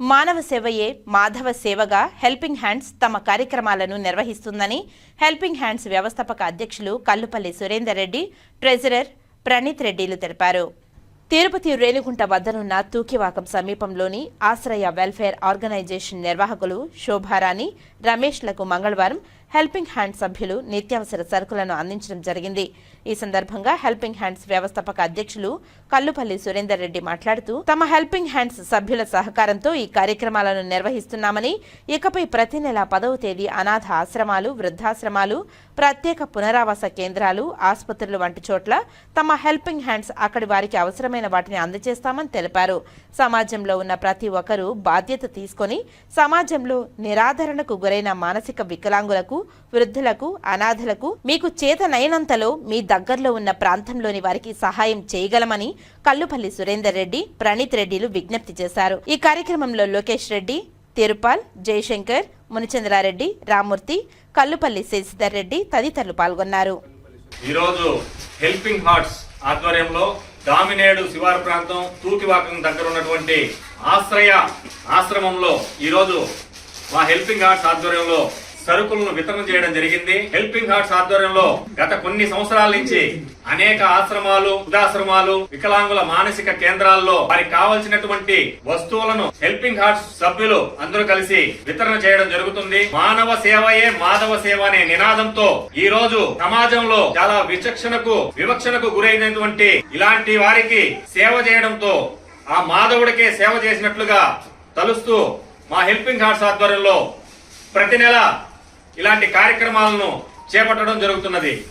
మానవ సేవయే మాధవ సేవగా హెల్పింగ్ హ్యాండ్స్ తమ కార్యక్రమాలను నిర్వహిస్తుందని హెల్పింగ్ హ్యాండ్స్ వ్యవస్థాపక అధ్యక్షులు కల్లుపల్లి సురేందర్ రెడ్డి ట్రెజరర్ ప్రణీత్ రెడ్డిలు తెలిపారు. తిరుపతి రేణిగుంట వద్దనున్న తూకివాకం సమీపంలోని ఆశ్రయ వెల్ఫేర్ ఆర్గనైజేషన్ నిర్వాహకులు శోభారాణి రమేష్లకు మంగళవారం హెల్పింగ్ హ్యాండ్ సభ్యులు నిత్యావసర సరుకులను అందించడం జరిగింది. ఈ సందర్భంగా హెల్పింగ్ హ్యాండ్స్ వ్యవస్థాపక అధ్యక్షులు కల్లుపల్లి సురేందర్ రెడ్డి మాట్లాడుతూ తమ హెల్పింగ్ హ్యాండ్స్ సభ్యుల సహకారంతో ఈ కార్యక్రమాలను నిర్వహిస్తున్నామని ఇకపై ప్రతి నెల పదవ తేదీ అనాథ ఆశ్రమాలు వృద్ధాశ్రమాలు ప్రత్యేక పునరావాస కేంద్రాలు ఆసుపత్రులు వంటి చోట్ల తమ హెల్పింగ్ హ్యాండ్స్ అక్కడి వారికి అవసరమైన వాటిని అందజేస్తామని తెలిపారు. సమాజంలో ఉన్న ప్రతి ఒక్కరూ బాధ్యత తీసుకొని సమాజంలో నిరాధరణకు గురైన మానసిక వికలాంగులకు వృద్ధులకు అనాథలకు మీకు చేతనైనంతలో మీ దగ్గరలో ఉన్న ప్రాంతంలోని వారికి సహాయం చేయగలమని కల్లుపల్లి సురేందర్ రెడ్డి ప్రణీత్ రెడ్డిలు విజ్ఞప్తి చేశారు. ఈ కార్యక్రమంలో లోకేష్ రెడ్డి తిరుపాల్ జయశంకర్ మునిచంద్రారెడ్డి రామూర్తి కల్లుపల్లి శశిధర్ రెడ్డి తదితరులు పాల్గొన్నారు. ఈరోజు హెల్పింగ్ హార్ట్స్ ఆధ్వర్యంలో దామినేడు శివారు ప్రాంతం తూకివాకం దగ్గర ఉన్నటువంటి ఆశ్రయ ఆశ్రమంలో ఈరోజు మా హెల్పింగ్ హార్ట్స్ ఆధ్వర్యంలో సరుకులను వితరణ చేయడం జరిగింది. హెల్పింగ్ హార్ట్స్ ఆధ్వర్యంలో గత కొన్ని సంవత్సరాల నుంచి అనేక ఆశ్రమాలు వృద్ధాశ్రమాలు వికలాంగుల మానసిక కేంద్రాల్లో వారికి కావలసినటువంటి వస్తువులను హెల్పింగ్ హార్ట్స్ సభ్యులు అందరూ కలిసి వితరణ చేయడం జరుగుతుంది. మానవ సేవయే మాధవ సేవ అనే నినాదంతో ఈ రోజు సమాజంలో చాలా విచక్షణకు వివక్షణకు గురైనటువంటి ఇలాంటి వారికి సేవ చేయడంతో ఆ మాధవుడికే సేవ చేసినట్లుగా తలుస్తూ మా హెల్పింగ్ హార్ట్స్ ఆధ్వర్యంలో ప్రతి నెల ఇలాంటి కార్యక్రమాలను చేపట్టడం జరుగుతున్నది.